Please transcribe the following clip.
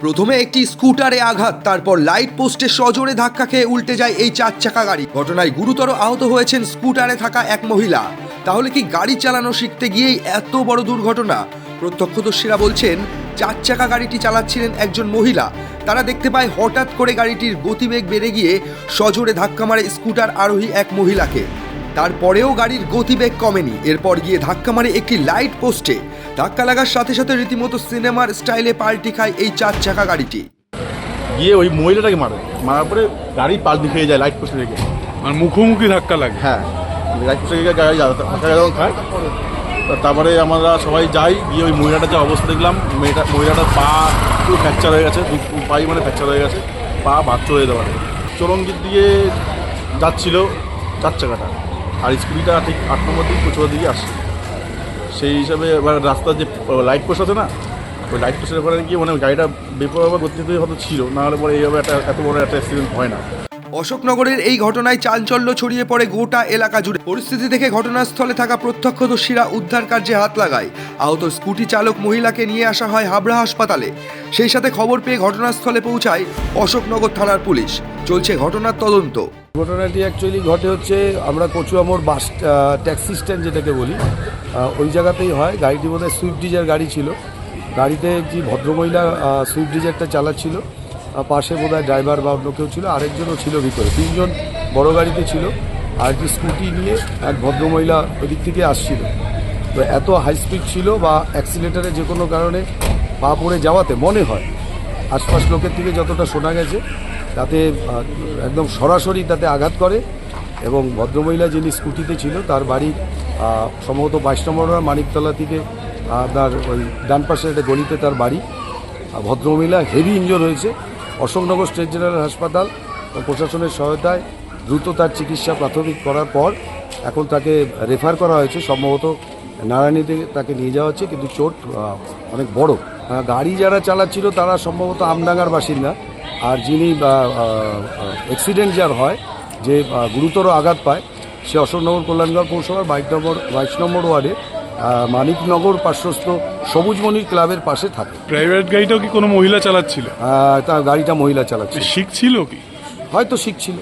প্রথমে একটি স্কুটারে আঘাত, তারপর লাইট পোস্টে সজোরে ধাক্কা খেয়ে উল্টে যায় এই চার চাকা গাড়ি। ঘটনায় গুরুতর আহত হয়েছেন স্কুটারে থাকা এক মহিলা। তাহলে কি গাড়ি চালানো শিখতে গিয়েই এত বড় দুর্ঘটনা? প্রত্যক্ষদর্শীরা বলছেন চার চাকা গাড়িটি চালাচ্ছিলেন একজন মহিলা। তারা দেখতে পায় হঠাৎ করে গাড়িটির গতিবেগ বেড়ে গিয়ে সজোরে ধাক্কা মারে স্কুটার আরোহী এক মহিলাকে। তারপরেও গাড়ির গতিবেগ কমেনি। এরপর গিয়ে ধাক্কা মারে একটি লাইট পোস্টে। ধাক্কা লাগার সাথে সাথে রীতিমতো সিনেমার স্টাইলে পাল্টি খায় এই চার চাকা গাড়িটি। গিয়ে ওই মহিলাটাকে মারে। মারার পরে গাড়ি পাল্টি খেয়ে যায় লাইট পোস্টে রেখে। আর মুখোমুখি ধাক্কা লাগে। হ্যাঁ। লাইট পোস্টে গাড়ি ধাক্কা যখন খায়। তারপরে আমরা সবাই যাই গিয়ে ওই মহিলাটার যে অবস্থা দেখলাম। মেয়েটা মহিলাটার পা পুরো ফ্র্যাকচার হয়ে গেছে। পাই মানে ফ্র্যাকচার হয়ে গেছে। পা বাচ্চা হয়ে দেওয়ার চরঙ্গির দিকে যাচ্ছিল চার চাকাটা। আর স্কুটিটা ঠিক আট নম্বর দিকে পঁচুয়ার দিকে আসছে সেই হিসাবে এবার রাস্তার যে লাইট পোস্ট আছে না, ওই লাইট পোস্টের ওখানে গিয়ে মানে গাড়িটা বেপরোয়া গতিতে হয়তো ছিল, না হলে পরে এইভাবে একটা, এত বড় একটা অ্যাক্সিডেন্ট হয় না। অশোকনগরের এই ঘটনায় চাঞ্চল্য ছড়িয়ে পড়ে গোটা এলাকা জুড়ে। পরিস্থিতি দেখে ঘটনাস্থলে থাকা প্রত্যক্ষদর্শীরা উদ্ধার কার্যে হাত লাগায়। আহত স্কুটি চালক মহিলাকে নিয়ে আসা হয় হাবড়া হাসপাতালে। সেই সাথে খবর পেয়ে ঘটনাস্থলে পৌঁছায় অশোকনগর থানার পুলিশ। চলছে ঘটনার তদন্ত। ঘটনাটি অ্যাকচুয়ালি ঘটে হচ্ছে, আমরা কচুয়ামোড় বাস ট্যাক্সি স্ট্যান্ড যেটাকে বলি ওই জায়গাতেই হয়। গাড়িটি বোধহয় সুইফট ডিজার গাড়ি ছিল। গাড়িতে যে ভদ্রমহিলা সুইফট ডিজারটা চালাচ্ছিল। পাশে বোধহয় ড্রাইভার বা অন্য কেউ ছিল, আরেকজনও ছিল ভিতরে। তিনজন বড় গাড়িতে ছিল, আর একটি স্কুটি নিয়ে এক ভদ্রমহিলা ওই দিক থেকে আসছিল। তো এত হাই স্পিড ছিল বা অ্যাক্সিলেটারে যে কোনো কারণে পা পড়ে যাওয়াতে মনে হয় আশপাশ লোকের থেকে যতটা শোনা গেছে, তাতে একদম সরাসরি তাতে আঘাত করে এবং ভদ্রমহিলা যিনি স্কুটিতে ছিল, তার বাড়ি সম্ভবত বাইশ নম্বর মানিকতলা থেকে তার ওই ডান পাশে একটা গলিতে তার বাড়ি। ভদ্রমহিলা হেভি ইনজোর হয়েছে। অশোকনগর স্টেট জেনারেল হাসপাতাল প্রশাসনের সহায়তায় দ্রুত তার চিকিৎসা প্রাথমিক করার পর এখন তাকে রেফার করা হয়েছে। সম্ভবত নারায়ণীতে তাকে নিয়ে যাওয়া হচ্ছে, কিন্তু চোট অনেক বড়। গাড়ি যারা চালাচ্ছিল তারা সম্ভবত আমডাঙ্গার বাসিন্দা। আর যিনি অ্যাক্সিডেন্ট যার হয় যে গুরুতর আঘাত পায় সে অশোকনগর কল্যাণগড় পৌরসভার বাইশ নম্বর বাইশ নম্বর ওয়ার্ডে মানিকনগর পার্শ্বস্থ সবুজমণির ক্লাবের পাশে থাকে। প্রাইভেট গাড়িটাও কি কোনো মহিলা চালাচ্ছিল? তার গাড়িটা মহিলা চালাচ্ছে শিখছিল কি? হয়তো শিখছিল।